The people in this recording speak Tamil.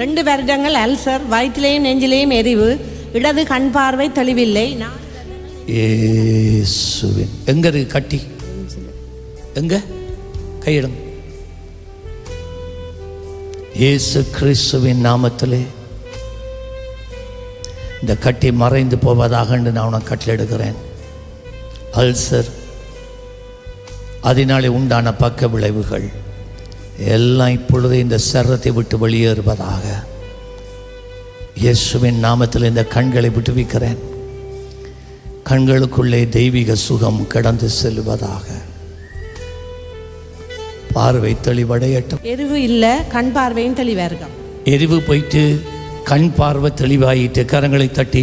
ரெண்டு வருடங்கள் அல்சர் வயிற்றிலையும் நெஞ்சிலையும் எரிவு இடது கண் பார்வை தெளிவில்லை. நான் எங்க இருக்கு கட்டி? எங்க? கையிடும் இயேசு கிறிஸ்துவின் நாமத்திலே. இந்த கட்டி மறைந்து போவதாக என்று நான் உனக்கு கட்டளெடுக்கிறேன் அல்சர் அதனாலே உண்டான பக்க விளைவுகள். எல்லாம் இப்பொழுது இந்த சரத்தை விட்டு வெளியேறுவதாக. இயேசுவின் நாமத்தில் இந்த கண்களை விட்டுவிக்கிறேன் கண்களுக்குள்ளே தெய்வீக சுகம் கடந்து செல்வதாக. பார்வை தெளிவடையட்டும். எரிவு இல்லை கண் பார்வையும் தெளிவாக இருக்கும் எரிவு போயிட்டு கண் பார்வை தெளிவாயிட்டு கரங்களை தட்டி